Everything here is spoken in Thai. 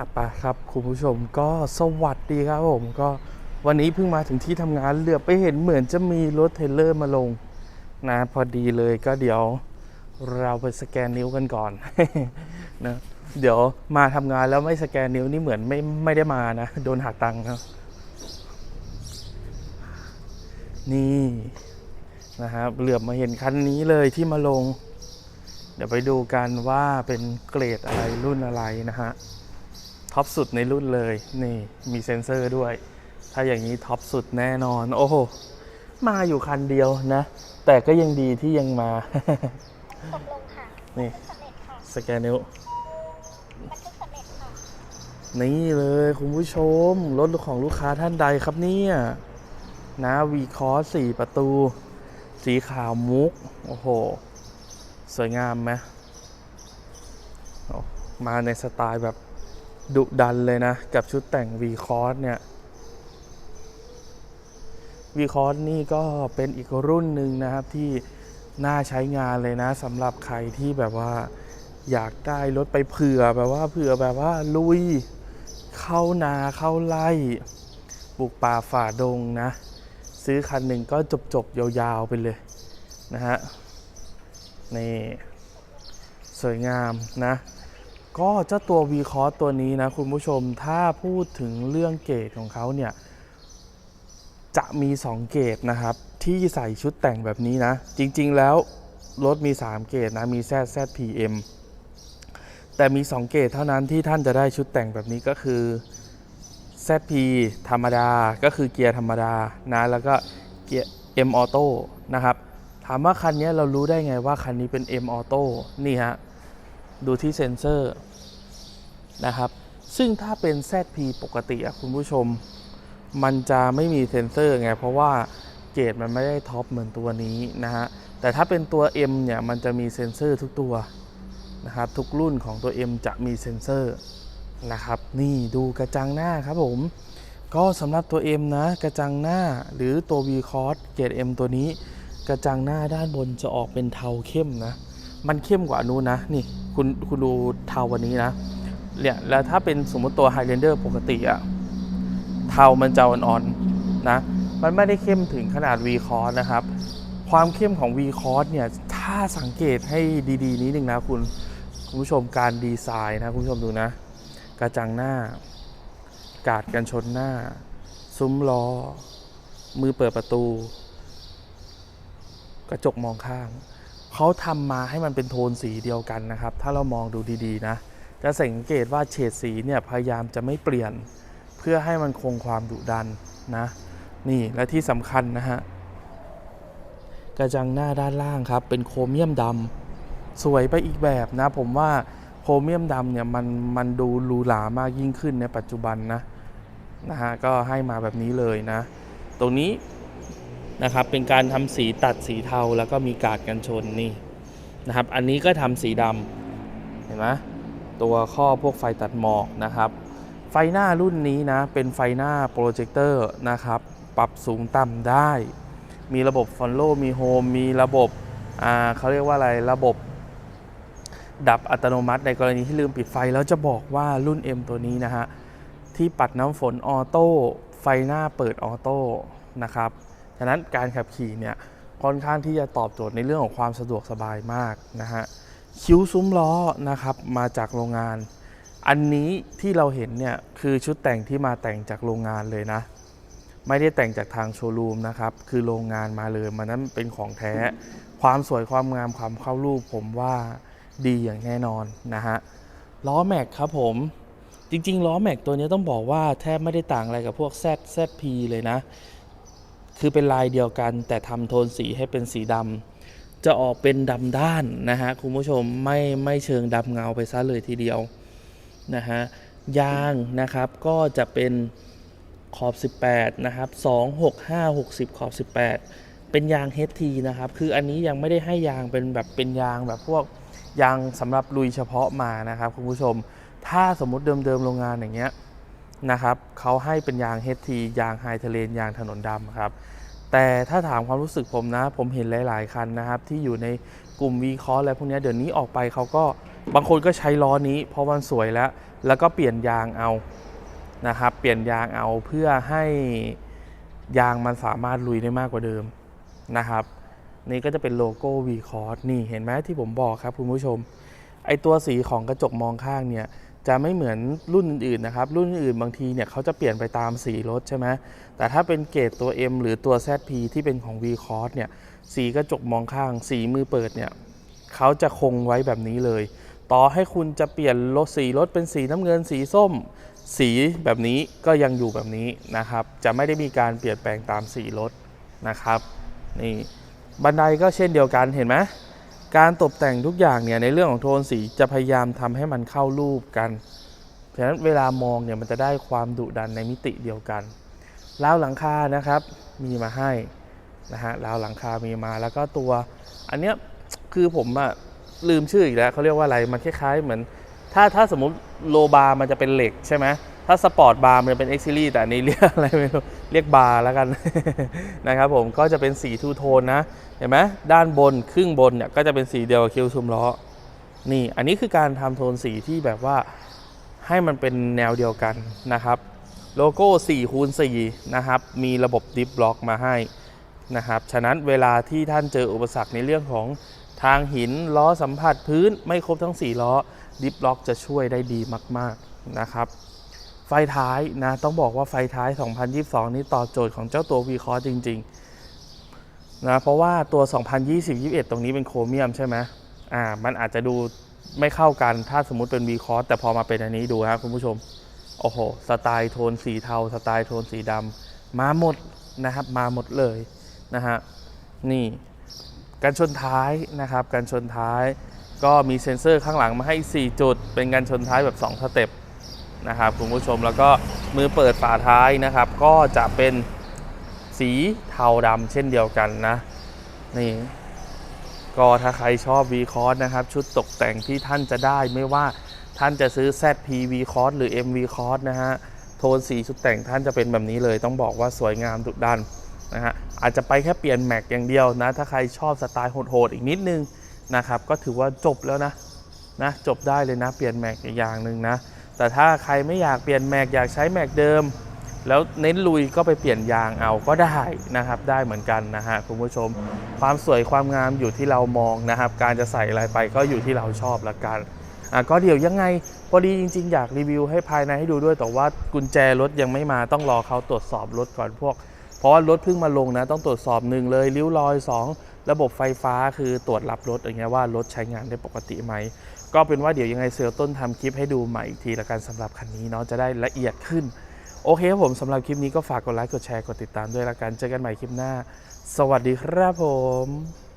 อะไปครับคุณผู้ชมก็สวัสดีครับผมก็วันนี้เพิ่งมาถึงที่ทำงานเหลือไปเห็นเหมือนจะมีรถเทรลเลอร์มาลงนะพอดีเลยก็เดี๋ยวเราไปสแกนนิ้วกันก่อนนะเดี๋ยวมาทำงานแล้วไม่สแกนนิ้วนี่เหมือนไม่ไม่ได้มานะ โดนหักตังค์ครับนี่นะครับเหลือบมาเห็นคันนี้เลยที่มาลง เดี๋ยวไปดูกันว่าเป็นเกรดอะไรรุ่นอะไรนะฮะ ท็อปสุดในรุ่นเลย นี่มีเซ็นเซอร์ด้วย ถ้าอย่างนี้ท็อปสุดแน่นอน โอ้โห มาอยู่คันเดียวนะ แต่ก็ยังดีที่ยังมา ตกลงค่ะนี่สำเร็จค่ะสแกนนิ้วบันทึกสำเร็จค่ะ นี่เลยคุณผู้ชม รถของลูกค้าท่านใดครับเนี่ยนะวีคอสี่ประตู สีขาวมุก โอ้โห สวยงามไหมโอ้มาในสไตล์แบบ ดุดันเลยนะ กับชุดแต่ง V c o s เนี่ย V c o s นี่ก็เป็นอีกรุ่นหนึ่งนะครับที่น่าใช้งานเลยนะสำหรับใครที่แบบว่าอยากได้รถไปเผื่อแบบว่าเผื่อแบบว่าลุยเข้านาเข้าไร่ปลูกป่าฝ่าดงนะ ซื้อคันหนึ่งก็จบจบยาวๆไปเลยนะฮะนี่สวยงามนะ ก็เจ้าตัว V c o s ตัวนี้นะคุณผู้ชมถ้าพูดถึงเรื่องเกรดของเขาเนี่ย จะมี 2 เกรดนะครับ ที่ใส่ชุดแต่งแบบนี้นะ จริงๆแล้วรถมี 3 เกรดนะ มี Z Z P M แต่มี 2 เกรดเท่านั้นที่ท่านจะได้ชุดแต่งแบบนี้ก็คือ ZP ธรรมดาก็คือเกียร์ธรรมดานะแล้วก็เกียร์ M Auto นะครับ ถามว่าคันนี้เรารู้ได้ไงว่าคันนี้เป็น M Auto นี่ฮะ ดูที่เซ็นเซอร์นะครับ ซึ่งถ้าเป็น ZP ปกติอะคุณผู้ชม มันจะไม่มีเซ็นเซอร์ไง เพราะว่าเกรดมันไม่ได้ท็อปเหมือนตัวนี้นะฮะ แต่ถ้าเป็นตัว M เนี่ยมันจะมีเซ็นเซอร์ทุกตัวนะครับ ทุกรุ่นของตัว M จะมีเซ็นเซอร์นะครับ นี่ดูกระจังหน้าครับผม ก็สำหรับตัว M นะ กระจังหน้าหรือตัว V c o s เกรด M ตัวนี้ กระจังหน้าด้านบนจะออกเป็นเทาเข้มนะ มันเข้มกว่าอนนุนะ นี่คุณคุณดูเทาวันนี้นะเนี่ยแล้วถ้าเป็นสมมติตัว Highlander ปกติอะเทามันจะอ่อนๆนะ มันไม่ได้เข้มถึงขนาด V c o s นะครับ ความเข้มของ V c o s เนี่ย ถ้าสังเกตให้ดีๆนิดนึงนะคุณคุณผู้ชมการดีไซน์นะ คุณผู้ชมดูนะ กระจังหน้า กาดกันชนหน้า ซุ้มล้อ มือเปิดประตู กระจกมองข้าง เขาทำมาให้มันเป็นโทนสีเดียวกันนะครับ ถ้าเรามองดูดีๆนะ จะสังเกตว่าเฉดสีเนี่ยพยายามจะไม่เปลี่ยน เพื่อให้มันคงความดุดันนะ นี่และที่สำคัญนะฮะ กระจังหน้าด้านล่างครับ เป็นโครเมียมดำสวยไปอีกแบบนะ ผมว่าโครเมียมดำเนี่ยมันมันดูหรูหรามากยิ่งขึ้นในปัจจุบันนะนะฮะก็ให้มาแบบนี้เลยนะ ตรงนี้ นะครับ เป็นการทำสีตัดสีเทาแล้วก็มีกาดกันชนนี่นะครับ อันนี้ก็ทำสีดำเห็นไหมตัวข้อพวกไฟตัดหมอกนะครับ ไฟหน้ารุ่นนี้นะ เป็นไฟหน้าโปรเจคเตอร์นะครับ ปรับสูงต่ำได้ มีระบบฟอนโลมีโฮมมีระบบอ่าเขาเรียกว่าอะไรระบบ ดับอัตโนมัติในกรณีที่ลืมปิดไฟ แล้วจะบอกว่ารุ่น M ตัวนี้นะฮะ ที่ปัดน้ำฝนออโต้ไฟหน้าเปิดออโต้นะครับ ฉะนั้นการขับขี่เนี่ยค่อนข้างที่จะตอบโจทย์ในเรื่องของความสะดวกสบายมากนะฮะคิ้วซุ้มล้อนะครับมาจากโรงงาน อันนี้ที่เราเห็นเนี่ยคือชุดแต่งที่มาแต่งจากโรงงานเลยนะ ไม่ได้แต่งจากทางโชว์รูมนะครับคือโรงงานมาเลยมันนั้นเป็นของแท้ ความสวยความงามความเข้ารูปผมว่าดีอย่างแน่นอนนะฮะล้อแม็กครับผมจริงๆล้อแม็กตัวนี้ต้องบอกว่าแทบไม่ได้ต่างอะไรกับพวก Z ZP เลยนะ คือเป็นลายเดียวกัน แต่ทำโทนสีให้เป็นสีดำจะออกเป็นดำด้านนะฮะคุณผู้ชมไม่ไม่เชิงดำเงาไปซะเลยทีเดียวนะฮะยางนะครับก็จะเป็นขอบ 18 นะครับ 2 6 5 60 ขอบ 18 เป็นยาง HT นะครับ คืออันนี้ยังไม่ได้ให้ยางเป็นแบบเป็นยางแบบพวกยางสำหรับลุยเฉพาะมานะครับคุณผู้ชม ถ้าสมมติเดิมๆโรงงานอย่างเงี้ย นะครับเขาให้เป็นยาง HT ยางไฮเทเลนยางถนนดำครับแต่ถ้าถามความรู้สึกผมนะ ผมเห็นหลาย ๆ คันนะครับ ที่อยู่ในกลุ่มวีคอร์อะไรพวกนี้เดี๋ยวนี้ออกไปเขาก็บางคนก็ใช้ล้อนี้เพราะมันสวยแล้ว แล้วก็เปลี่ยนยางเอานะครับเปลี่ยนยางเอาเพื่อให้ยางมันสามารถลุยได้มากกว่าเดิมนะครับ นี่ก็จะเป็นโลโก้ V c o r s นี่เห็นไหมที่ผมบอกครับคุณผู้ชม ไอตัวสีของกระจกมองข้างเนี่ย จะไม่เหมือนรุ่นอื่นๆนะครับ รุ่นอื่นบางทีเนี่ยเขาจะเปลี่ยนไปตามสีรถใช่ไหมแต่ถ้าเป็นเกรดตัว M หรือตัว ZP ที่เป็นของ V c o r s เนี่ยสีกระจกมองข้าง สีมือเปิดเนี่ยเขาจะคงไว้แบบนี้เลย ต่อให้คุณจะเปลี่ยนรถสีรถเป็นสีน้ำเงินสีส้ม สีแบบนี้ก็ยังอยู่แบบนี้นะครับ จะไม่ได้มีการเปลี่ยนแปลงตามสีรถนะครับนี่บันไดก็เช่นเดียวกันเห็นไหม การตกแต่งทุกอย่างเนี่ยในเรื่องของโทนสีจะพยายามทำให้มันเข้ารูปกัน เพราะฉะนั้นเวลามองเนี่ยมันจะได้ความดุดันในมิติเดียวกันราวหลังคานะครับมีมาให้นะฮะราวหลังคามีมาแล้วก็ตัวอันเนี้ยคือผมอะลืมชื่ออีกแล้วเขาเรียกว่าอะไรมันคล้ายๆเหมือน ถ้าถ้าสมมุติโลบาร์มันจะเป็นเหล็กใช่ไหมถ้าสปอร์ตบาร์มันจะเป็นเอ็กซิลี่แต่อันนี้เรียกอะไรไม่รู้ เรียกบาร์แล้วกัน นะครับผมก็จะเป็นสีทูโทนนะ เห็นไหมด้านบนครึ่งบนเนี่ยก็จะเป็นสีเดียวกับคิ้วชุมล้อ นี่อันนี้คือการทำโทนสีที่แบบว่าให้มันเป็นแนวเดียวกันนะครับ โลโก้4คูณ4นะครับ มีระบบดิฟบล็อกมาให้นะครับ ฉะนั้นเวลาที่ท่านเจออุปสรรคในเรื่องของทางหินล้อสัมผัสพื้นไม่ครบทั้ง 4 ล้อ ดิฟบล็อกจะช่วยได้ดีมาก ๆ นะครับ ไฟท้ายนะต้องบอกว่าไฟท้าย 2022 นี้ตอบโจทย์ของเจ้าตัว v c o s จริงๆนะเพราะว่าตัว 2020-21 ตรงนี้เป็นโครเมียมใช่ไหมอ่ามันอาจจะดูไม่เข้ากันถ้าสมมุติเป็น V c o s แต่พอมาเป็นอันนี้ดูครับคุณผู้ชม โอ้โห สไตล์โทนสีเทา สไตล์โทนสีดำมาหมดนะครับมาหมดเลยนะฮะนี่กันชนท้ายนะครับกันชนท้ายก็มีเซ็นเซอร์ข้างหลังมาให้อีก4จุด เป็นกันชนท้ายแบบ 2 สเต็ป นะครับคุณผู้ชมแล้วก็มือเปิดฝาท้ายนะครับ ก็จะเป็นสีเทาดำเช่นเดียวกันนะนี่ก็ถ้าใครชอบ V c o s นะครับ ชุดตกแต่งที่ท่านจะได้ไม่ว่าท่านจะซื้อ ZP V c o s หรือ MV c o s นะฮะโทนสีชุดแต่งท่านจะเป็นแบบนี้เลยต้องบอกว่าสวยงามดุดันนะฮะอาจจะไปแค่เปลี่ยนแม็กอย่างเดียวนะ ถ้าใครชอบสไตล์โหดๆอีกนิดนึงนะครับ ก็ถือว่าจบแล้วนะนะจบได้เลยนะ เปลี่ยนแม็กอีกอย่างหนึ่งนะ แต่ถ้าใครไม่อยากเปลี่ยนแม็กอยากใช้แม็กเดิม แล้วเน้นลุยก็ไปเปลี่ยนยางเอาก็ได้นะครับ ได้เหมือนกันนะฮะคุณผู้ชม ความสวยความงามอยู่ที่เรามองนะครับ การจะใส่อะไรไปก็อยู่ที่เราชอบละกันอะก็เดี๋ยวยังไงพอดีจริง ๆ อยากรีวิวให้ภายในให้ดูด้วยแต่ว่ากุญแจรถยังไม่มาต้องรอเขาตรวจสอบรถก่อนพวก เพราะว่ารถเพิ่งมาลงนะต้องตรวจสอบหนึ่งเลยริ้วรอยสอง ระบบไฟฟ้าคือตรวจรับรถอย่างเงี้ยว่ารถใช้งานได้ปกติไหม ก็เป็นว่าเดี๋ยวยังไงเซลต้นทำคลิปให้ดูใหม่อีกทีละกันสำหรับคันนี้เนาะจะได้ละเอียดขึ้น โอเคครับผมสำหรับคลิปนี้ก็ฝากกดไลค์กดแชร์กดติดตามด้วยละกันเจอกันใหม่คลิปหน้า สวัสดีครับผม